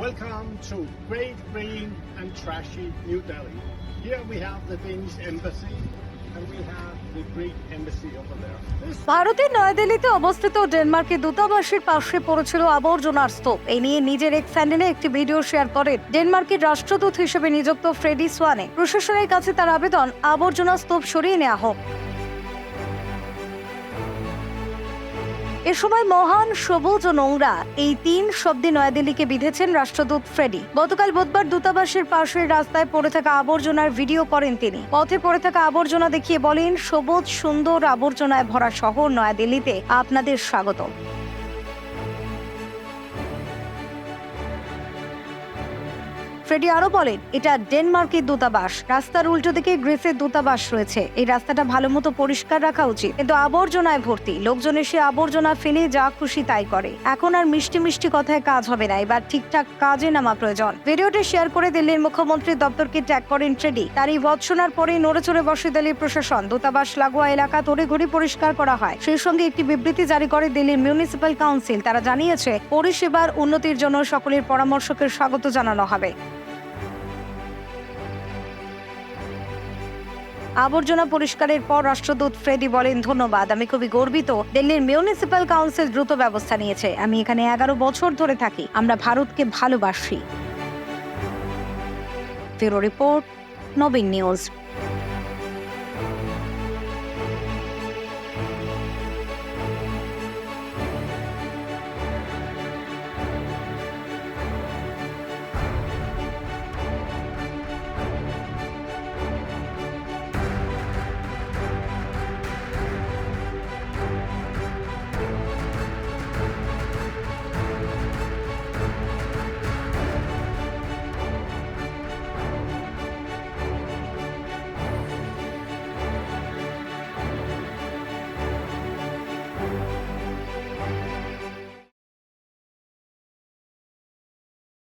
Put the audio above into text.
Welcome to great, green and trashy New Delhi. Here we have the Danish embassy and we have the Greek embassy over there. ভারতের নয়াদিল্লিতে অবস্থিত ডেনমার্কের দূতাবাসের পাশে পড়েছিল আবর্জনার স্তূপ এ নিয়ে নিজের এক স্যান্ডেলে একটি ভিডিও শেয়ার করেন ডেনমার্কের রাষ্ট্রদূত হিসেবে নিযুক্ত ফ্রেডি সোয়ানে প্রশাসনের কাছে তার আবেদন আবর্জনা স্তূপ সরিয়ে নেওয়া হোক এ সময় মহান সবুজ ও নোংরা এই তিন শব্দে নয়াদিল্লিকে বিঁধেছেন রাষ্ট্রদূত ফ্রেডি। গতকাল বুধবার দূতাবাসের পাশের রাস্তায় পড়ে থাকা আবর্জনার ভিডিও করেন তিনি। পথে পড়ে থাকা আবর্জনা দেখিয়ে বলেন, সবুজ সুন্দর আবর্জনায় ভরা শহর নয়াদিল্লিতে। আপনাদের স্বাগত ফ্রেডি আরও বলেন, এটা ডেনমার্কের দূতাবাস। রাস্তার উল্টো দিকে গ্রিসের দূতাবাস রয়েছে। এই রাস্তাটা ভালো মতো পরিষ্কার রাখা উচিত। কিন্তু আবর্জনায় ভর্তি। লোকজন এসে আবর্জনা ফেলে যা খুশি তাই করে। এখন আর মিষ্টি মিষ্টি কথায় কাজ হবে না। এবার ঠিকঠাক কাজে নামা প্রয়োজন। ভিডিওটি শেয়ার করে দিল্লির মুখ্যমন্ত্রী দপ্তরকে ট্যাগ করেন ট্রেডি তার এই ভৎসনার পরে নড়ে চড়ে বসে দিল্লির প্রশাসন। দূতাবাস লাগোয়া এলাকা তড়িঘড়ি পরিষ্কার করা হয়। সেই সঙ্গে একটি বিবৃতি জারি করে দিল্লির মিউনিসিপ্যাল কাউন্সিল। তারা জানিয়েছে, পরিষেবার উন্নতির জন্য সকলের পরামর্শকে স্বাগত জানানো হবে। আবর্জনা পরিষ্কারের পর রাষ্ট্রদূত ফ্রেডি বলেন, ধন্যবাদ, আমি খুবই গর্বিত। দিল্লির মিউনিসিপ্যাল কাউন্সিল দ্রুত ব্যবস্থা নিয়েছে। আমি এখানে এগারো বছর ধরে থাকি। আমরা ভারতকে ভালোবাসি। Report, Nabin news.